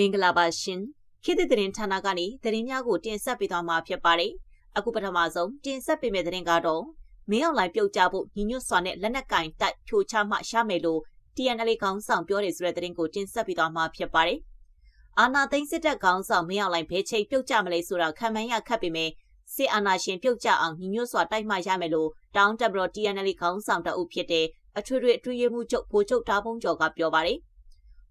မင်္ဂလာပါရှင်ခေတ်သစ်သတင်းဌာနကနေသတင်းများကိုတင်ဆက်ပေးသွားမှာဖြစ်ပါတယ်အခုပထမဆုံးတင်ဆက်ပေးမယ့်သတင်းကတော့မင်းအောင်လှိုင်ပြုတ်ကြဖို့ညီညွတ်စွာနဲ့လက်နက်ကင်တိုက်ဖြိုချမှရမယ်လို့ TNL ခေါင်းဆောင်ပြောတယ်ဆိုတဲ့သတင်းကိုတင်ဆက်ပေးသွားမှာဖြစ်ပါတယ်အာနာသိန်းစစ်တပ်ခေါင်းဆောင်မင်းအောင်လှိုင်ဘယ်ချိန်ပြုတ်ကြမလဲဆိုတာခံမှန်းရခက်ပေမဲ့စစ်အာဏာရှင်ပြုတ်ကြအောင်ညီညွတ်စွာတိုက်မှရမယ်လို့တောင်းတဘရ TNL ခေါင်းဆောင်တအုပ်ဖြစ်တဲ့အထွေထွေအထွေရမှုချုပ်ဗိုလ်ချုပ်တားပုံကျော်ကပြောပါတယ်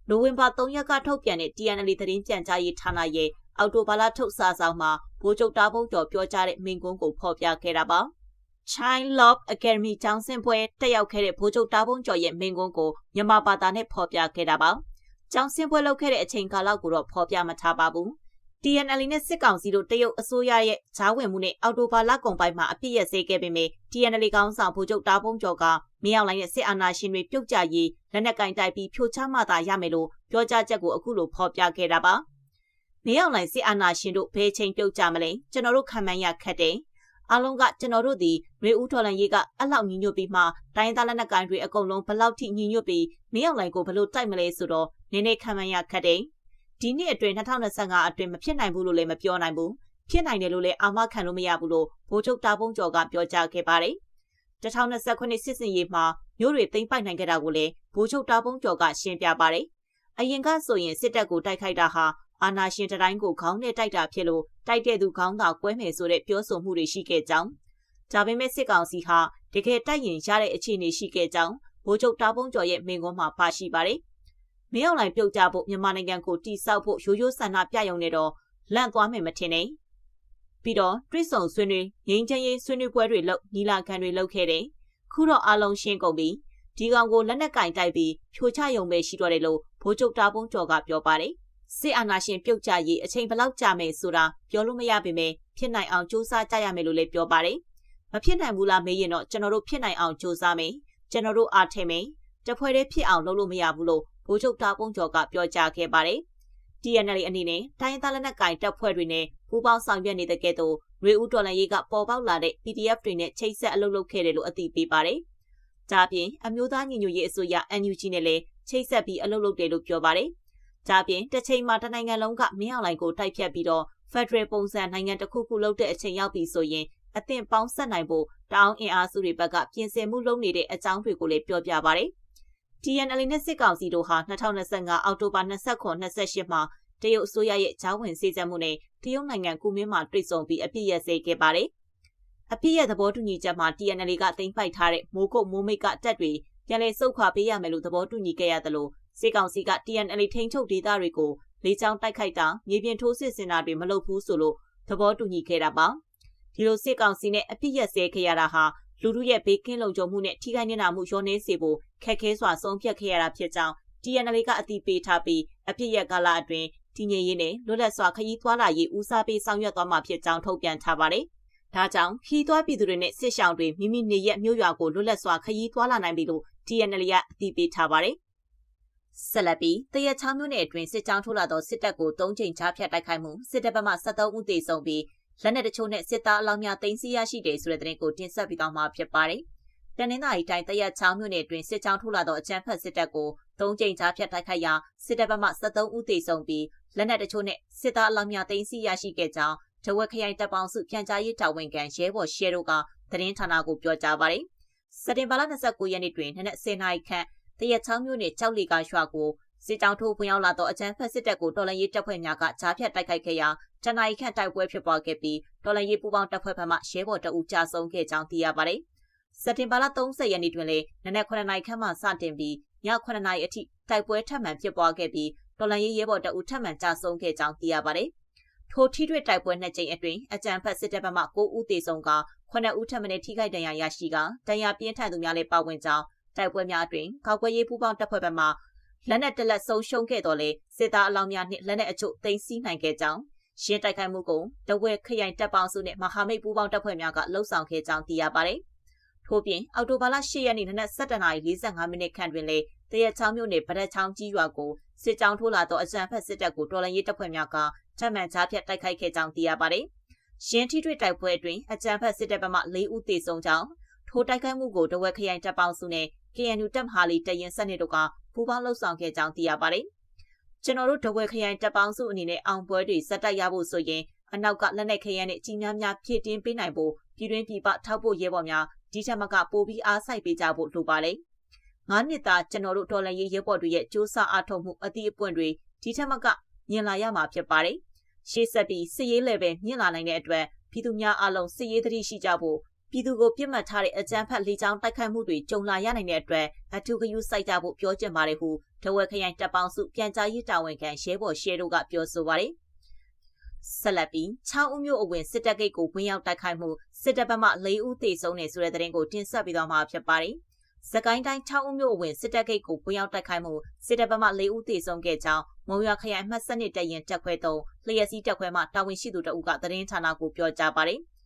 နိုဝင်ဘာ3ရက်ကထုတ်ပြန်တဲ့ TNL သတင်းပြန်ကြားရေးဌာနရဲ့အော်တိုဘာလထုတ်စာဆောင်မှာဗိုလ်ချုပ်တားပုံကျော်ပြောကြားတဲ့မိန့်ခွန်းကိုဖော်ပြခဲ့တာပါ။ Child Love Academy ကျောင်းဆင်းပွဲတက်ရောက်ခဲ့တဲ့ဗိုလ်ချုပ်တားပုံကျော်ရဲ့မိန့်ခွန်းကိုမြန်မာဘာသာနဲ့ဖော်ပြခဲ့တာပါ။ကျောင်းဆင်းပွဲလုပ်ခဲ့တဲ့အချိန်ကာလကိုတော့ဖော်ပြမထားပါဘူး။ TNL နဲ့စစ်ကောင်စီတို့တရုတ်အစိုးရရဲ့ဂျားဝင်မှုနဲ့အော်တိုဘာလကုန်ပိုင်းမှာအပြစ်ရစေခဲ့ပေမဲ့ TNL ကောင်းဆောင်ဗိုလ်ချုပ်တားပုံကျော်ကမင်းအောင်လှိုင်ရဲ့စစ်အာဏာရှင်တွေပြုတ်ကျရေးလက်နက်ကင်တိုက်ပြီးဖြိုချမှသာရမယ်လို့ပြောကြားချက်ကိုအခုလိုဖော်ပြခဲ့တာပါ။မင်းအောင်လှိုင်စစ်အာဏာရှင်တို့ဘယ်ချိန်ပြုတ်ကြမလဲကျွန်တော်တို့ခံမှန်းရခက်တယ်။အားလုံးကကျွန်တော်တို့ဒီရေဦးထော်လန်ရေးကအလောက်ညီညွတ်ပြီးမှတိုင်းသားလက်နက်ကိုင်တွေအကုန်လုံးဘလောက်ထိညီညွတ်ပြီးမင်းအောင်လှိုင်ကိုဘလို့တိုက်မလဲဆိုတော့နည်းနည်းခံမှန်းရခက်တယ်။ ဒီနှစ်အတွင်း2025အတွင်းမဖြစ်နိုင်ဘူးလို့လည်းမပြောနိုင်ဘူး။ဖြစ်နိုင်တယ်လို့လည်းအာမခံလို့မရဘူးလို့ဗိုလ်ချုပ်တာပုံကျော်ကပြောကြားခဲ့ပါတယ်။2029စစ်စင်ရေးမှာမြို့တွေသိမ်းပိုက်နိုင်ခဲ့တာကိုလည်းဗိုလ်ချုပ်တာပုံကျော်ကရှင်းပြပါတယ်။အရင်ကဆိုရင်စစ်တပ်ကိုတိုက်ခိုက်တာဟာအာဏာရှင်တိုင်းကိုခေါင်းနဲ့တိုက်တာဖြစ်လို့တိုက်တဲ့သူခေါင်းသာကွဲမယ်ဆိုတဲ့ပြောဆိုမှုတွေရှိခဲ့ကြောင်းဒါပေမဲ့စစ်ကောင်စီဟာတကယ်တိုက်ရင်ရတဲ့အခြေအနေရှိခဲ့ကြောင်းဗိုလ်ချုပ်တာပုံကျော်ရဲ့မိန့်ခွန်းမှာပါရှိပါတယ်။ မင်းအောင်လှိုင်ပြုတ်ကြဖို့မြန်မာနိုင်ငံကိုတိစောက်ဖို့ရိုးရိုးဆန္ဒပြရုံနဲ့တော့လန့်သွားမယ်မထင်နဲ့။ပြီးတော့တွစ်ဆုံဆွေးနွေးငင်းချမ်းရေးဆွေးနွေးပွဲတွေလုပ်နီလာခံတွေလုပ်ခဲ့တယ်။ခုတော့အားလုံးရှင်းကုန်ပြီ။ဒီကောင်ကိုလက်နက်ကင်တိုက်ပြီးဖြိုချရုံပဲရှိတော့တယ်လို့ဗိုလ်ချုပ်တာပုံကျော်ကပြောပါတယ်။စစ်အာဏာရှင်ပြုတ်ကျရေးအချိန်ဘလောက်ကြာမယ်ဆိုတာပြောလို့မရပေမဲ့ဖြစ်နိုင်အောင်စူးစမ်းကြရမယ်လို့လည်းပြောပါတယ်။မဖြစ်နိုင်ဘူးလားမေးရင်တော့ကျွန်တော်တို့ဖြစ်နိုင်အောင်စူးစမ်းမယ်။ကျွန်တော်တို့အားထည့်မယ်။တဖွဲ့တည်းဖြစ်အောင်လုပ်လို့မရဘူးလို့ ဗိုလ်ချုပ်တာပုံကျော်ကပြောကြားခဲ့ပါတယ်။ TNL အနေနဲ့တိုင်းသားလက်နက်ကင်တပ်ဖွဲ့တွေနဲ့ပူးပေါင်းဆောင်ရွက်နေတဲ့ကဲ့သို့ရေဦးတော်လန်ရေးကပေါ်ပေါက်လာတဲ့ PDF တွေနဲ့ချိတ်ဆက်အလုပ်လုပ်ခဲ့တယ်လို့အသိပေးပါတယ်။ဒါပြင်အမျိုးသားညီညွတ်ရေးအစိုးရ NUG နဲ့လည်းချိတ်ဆက်ပြီးအလုပ်လုပ်တယ်လို့ပြောပါတယ်။ဒါပြင်တစ်ချိန်မှာတနိုင်ငံလုံးကမင်းအောင်လှိုင်ကိုတိုက်ဖြတ်ပြီးတော့ Federal ပုံစံနိုင်ငံတစ်ခုခုလုပ်တဲ့အချိန်ရောက်ပြီဆိုရင်အသင့်ပေါင်းဆက်နိုင်ဖို့တောင်းအင်အားစုတွေဘက်ကပြင်ဆင်မှုလုပ်နေတဲ့အကြောင်းတွေကိုလည်းပြောပြပါရတယ်။ TNL နဲ့စစ်ကောင်စီတို့ဟာ2025အောက်တိုဘာ29-28မှာတရုတ်အစိုးရရဲ့ဂျားဝင်စေစပ်မှုနဲ့တရုတ်နိုင်ငံကူမင်းမှာတွေ့ဆုံပြီးအပြစ်ရစေခဲ့ပါတယ်။အပြစ်ရသဘောတူညီချက်မှာ TNL ကတင်ပိုက်ထားတဲ့မိုးကုတ်မိုးမိတ်ကတက်တွေပြန်လည်ဆုတ်ခွာပေးရမယ်လို့သဘောတူညီခဲ့ရသလိုစစ်ကောင်စီက TNL ထိန်းချုပ်ဒေသတွေကိုလေကြောင်းတိုက်ခိုက်တာမြေပြင်ထိုးစစ်ဆင်တာတွေမလုပ်ဘူးဆိုလို့သဘောတူညီခဲ့တာပါ။ဒီလိုစစ်ကောင်စီနဲ့အပြစ်ရစေခဲ့ရတာဟာ လူလူရဲ့ဘေးကင်းလုံခြုံမှုနဲ့ထိခိုက်နေတာမှုရောနှေးစေဖို့ခက်ခဲစွာဆုံးဖြတ်ခဲ့ရတာဖြစ်ကြောင်း TNL ကအတိပေးထားပြီးအပြစ်ရကာလအတွင်းတည်ငြိမ်ရေးနဲ့လွတ်လပ်စွာခရီးသွားလာရေးဦးစားပေးဆောင်ရွက်သွားမှာဖြစ်ကြောင်းထုတ်ပြန်ထားပါတယ်။ဒါကြောင့်ခီးသွားပြည်သူတွေနဲ့စစ်ဆောင်တွေမိမိနေရက်မြို့ရွာကိုလွတ်လပ်စွာခရီးသွားလာနိုင်ပြီလို့ TNL ကအသိပေးထားပါတယ်။ဆက်လက်ပြီးတရချောင်းမြို့နယ်အတွင်းစစ်ကြောင်းထိုးလာသောစစ်တပ်ကို၃ချိန်ချဖြတ်တိုက်ခိုက်မှုစစ်တပ်ဘက်မှ73ဦးသေဆုံးပြီး လက်နက်တချို့နဲ့စစ်သားအလောင်းများတင်စီရရှိတယ်ဆိုတဲ့သတင်းကိုတင်ဆက်ပြီးတော့မှာဖြစ်ပါတယ်။တနင်္သာရီတိုင်းတရချောင်းမြို့နယ်အတွင်းစစ်ကြောင်းထိုးလာသောအကြမ်းဖက်စစ်တပ်ကို၃ချိန်ချဖြတ်တိုက်ခိုက်ရာစစ်တပ်ဘက်မှ73ဦးသေဆုံးပြီးလက်နက်တချို့နဲ့စစ်သားအလောင်းများတင်စီရရှိခဲ့ကြောင်းတဝက်ခရိုင်တပ်ပေါင်းစုပြန်ကြားရေးတာဝန်ခံရဲဘော်ရှဲတို့ကသတင်းဌာနကိုပြောကြားပါတယ်။စက်တင်ဘာလ29ရက်နေ့တွင်နနက်10:00နာရီခန့်တရချောင်းမြို့နယ်ကြောက်လီကရွာကို စစ်ကြောင်းထိုးဝင်ရောက်လာသောအကြမ်းဖက်စစ်တပ်ကိုတော်လှန်ရေးတပ်ဖွဲ့များကကြားဖြတ်တိုက်ခိုက်ခဲ့ရာတနအီခန့်တိုက်ပွဲဖြစ်ပွားခဲ့ပြီးတော်လှန်ရေးပူးပေါင်းတပ်ဖွဲ့ဘက်မှရဲဘော်တအူကြာဆုံးခဲ့ကြောင်းသိရပါတယ်။စက်တင်ဘာလ30ရက်နေ့တွင်လည်းနနက်9:00နာရီခန့်မှစတင်ပြီးည9:00နာရီအထိတိုက်ပွဲထပ်မံဖြစ်ပွားခဲ့ပြီးတော်လန်ရေးရဲဘော်တအုပ်ထပ်မံကြာဆုံးခဲ့ကြောင်းသိရပါတယ်။ထိုထိတွေ့တိုက်ပွဲနှစ်ကြိမ်အတွင်းအကြံဖက်စစ်တပ်ဘက်မှ9ဦးသေဆုံးက9ဦးထပ်မံထိခိုက်ဒဏ်ရာရရှိကဒဏ်ရာပြင်းထန်သူများလည်းပါဝင်ကြောင်းတိုက်ပွဲများအတွင်းကောက်ကွယ်ရေးပူးပေါင်းတပ်ဖွဲ့ဘက်မှ လက်နက်တလက်ဆုံးရှုံးခဲ့တော်လဲစစ်သားအလောင်းများနှင့်လက်နက်အချို့သိမ်းဆည်းနိုင်ခဲ့ကြောင်းရှင်းတိုက်ခိုက်မှုကိုတဝဲခရိုင်တပ်ပေါင်းစုနဲ့မဟာမိတ်ပူးပေါင်းတပ်ဖွဲ့များကလှုပ်ဆောင်ခဲ့ကြောင်းသိရပါတယ်။ထို့ပြင်အောက်တိုဘာလ10ရက်နေ့နနက်7:45မိနစ်ခန့်တွင်လေတရက်ချောင်းမြို့နယ်ဗဒတ်ချောင်းကြီးရွာကိုစစ်ကြောင်းထိုးလာသောအကြံဖက်စစ်တပ်ကိုတော်လှန်ရေးတပ်ဖွဲ့များကထပ်မံကြားဖြတ်တိုက်ခိုက်ခဲ့ကြောင်းသိရပါတယ်။ရှင်းထိတွေ့တိုက်ပွဲအတွင်းအကြံဖက်စစ်တပ်ဘက်မှ၄ဦးသေဆုံးကြောင်းထိုတိုက်ခိုက်မှုကိုတဝက်ခရိုင်တပ်ပေါင်းစုနဲ့ KNU တပ်မဟာလီတရင်စနစ်တို့က ပူးပေါင်းလှုပ်ဆောင်ခဲ့ကြောင်းသိရပါတယ်ကျွန်တော်တို့တဝဲခရိုင်တပ်ပေါင်းစုအနေနဲ့အောင်ပွဲတွေစက်တိုက်ရဖို့ဆိုရင်အနောက်ကလက်နက်ခရမ်းနဲ့ကြီးများများဖြည့်တင်းပေးနိုင်ဖို့ပြည်တွင်းပြည်ပထောက်ဖို့ရဲဘော်များဒီထက်မကပိုပြီးအားစိုက်ပေးကြဖို့လိုပါလေ။ငါးနှစ်သားကျွန်တော်တို့တော်လှန်ရေးရဲဘော်တွေရဲ့စ조사အားထုတ်မှုအသည့်အပွင့်တွေဒီထက်မကမြင်လာရမှာဖြစ်ပါတယ်။ရှေ့ဆက်ပြီးစစ်ရေးလည်းပဲမြင့်လာနိုင်တဲ့အတွက်ပြည်သူများအလုံးစစ်ရေးသတိရှိကြဖို့ ပြည်သူကိုပြစ်မှတ်ထားတဲ့အကြမ်းဖက်လေကြောင်းတိုက်ခိုက်မှုတွေကြုံလာရနိုင်တဲ့အတွက်အထူးဂရုစိုက်ကြဖို့ပြောချင်ပါတယ်ဟုတဝက်ခရိုင်တပ်ပေါင်းစုပြန်ကြားရေးတာဝန်ခံရဲဘော်ရှဲတို့ကပြောဆိုပါတယ်။ဆက်လက်ပြီးချောင်းဦးမြို့အဝင်စစ်တပ်ဂိတ်ကိုဝင်ရောက်တိုက်ခိုက်မှုစစ်တပ်ဘက်မှ၄ဦးသေဆုံးနေဆိုတဲ့သတင်းကိုတင်ဆက်ပေးသွားမှာဖြစ်ပါတယ်။စကိုင်းတိုင်းချောင်းဦးမြို့အဝင်စစ်တပ်ဂိတ်ကိုဝင်ရောက်တိုက်ခိုက်မှုစစ်တပ်ဘက်မှ၄ဦးသေဆုံးခဲ့ကြောင်းမုံရွာခရိုင်မှတ်စနစ်တရင်တက်ခွဲသုံးလျက်စီးတက်ခွဲမှတာဝန်ရှိသူတအုပ်ကသတင်းဌာနကိုပြောကြားပါတယ်။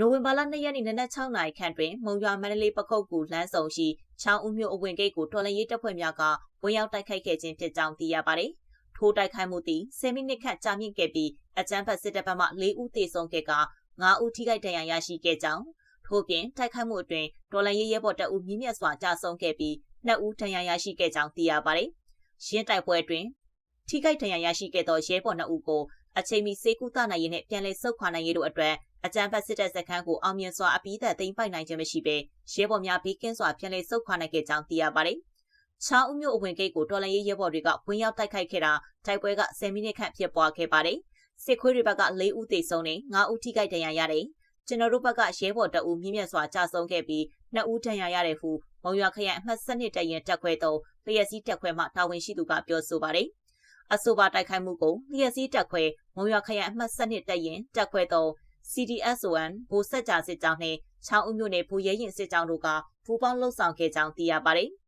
နိုဝင်ဘာလ2ရက်နေ့နနက်6နာရီခန့်တွင်မုံရွာမန္တလေးပခုတ်ကူလမ်းဆောင်ရှိချောင်းဦးမြို့အဝင်ဂိတ်ကိုတော်လရေးတပ်ဖွဲ့များကဝင်ရောက်တိုက်ခိုက်ခဲ့ခြင်းဖြစ်ကြောင်းသိရပါတယ်။ထိုးတိုက်ခိုက်မှုသည်10မိနစ်ခန့်ကြာမြင့်ခဲ့ပြီးအကြမ်းဖက်စစ်တပ်ဘက်မှ4ဦးသေဆုံးခဲ့က9ဦးထိခိုက်ဒဏ်ရာရရှိခဲ့ကြောင်းထို့ပြင်တိုက်ခိုက်မှုအတွင်းတော်လရေးရဲဘော်တပ်ဦးမြင့်မြတ်စွာကြာဆုံးခဲ့ပြီး2ဦးဒဏ်ရာရရှိခဲ့ကြောင်းသိရပါတယ်။ရင်းတိုက်ပွဲအတွင်းထိခိုက်ဒဏ်ရာရရှိခဲ့သောရဲဘော်2ဦးကို အချိန်မီစေကူတာနိုင်ရေးနဲ့ပြန်လည်ဆုတ်ခွာနိုင်ရေးတို့အတွက်အကြမ်းဖက်စစ်တပ်စခန်းကိုအောင်မြင်စွာအပိသက်သိမ်းပိုက်နိုင်ခြင်းမရှိဘဲရဲဘော်များဘေးကင်းစွာပြန်လည်ဆုတ်ခွာနိုင်ခဲ့ကြောင်းသိရပါတယ်။ချောင်းဦးမြို့အဝင်ဂိတ်ကိုတော်လရေးရဲဘော်တွေကဝင်ရောက်တိုက်ခိုက်ခဲ့တာတိုက်ပွဲက10မိနစ်ခန့်ဖြစ်ပွားခဲ့ပါတယ်။စစ်ခွေးတွေဘက်က4ဦးသေဆုံးနဲ့9ဦးထိခိုက်ဒဏ်ရာရတယ်။ကျွန်တော်တို့ဘက်ကရဲဘော်တအူမြင့်မြတ်စွာကြာဆုံးခဲ့ပြီး2ဦးဒဏ်ရာရတယ်ဟုမုံရွာခရိုင်အမှတ်7တရင်တက်ခွဲသုံးလျက်စီးတက်ခွဲမှတာဝန်ရှိသူကပြောဆိုပါတယ်။ အဆိုပါတိုက်ခိုက်မှုကိုလျက်စီးတက်ခွဲမုံရွာခရိုင်အမှတ်7တက်ရင်တက်ခွဲသုံး CDSON ဗိုလ်ဆက်ကြာစစ်ကြောင်းနှင့်ချောင်းဦးမြို့နယ်ဘူရဲရင်စစ်ကြောင်းတို့ကပူးပေါင်းလှုပ်ဆောင်ခဲ့ကြောင်းသိရပါတယ်။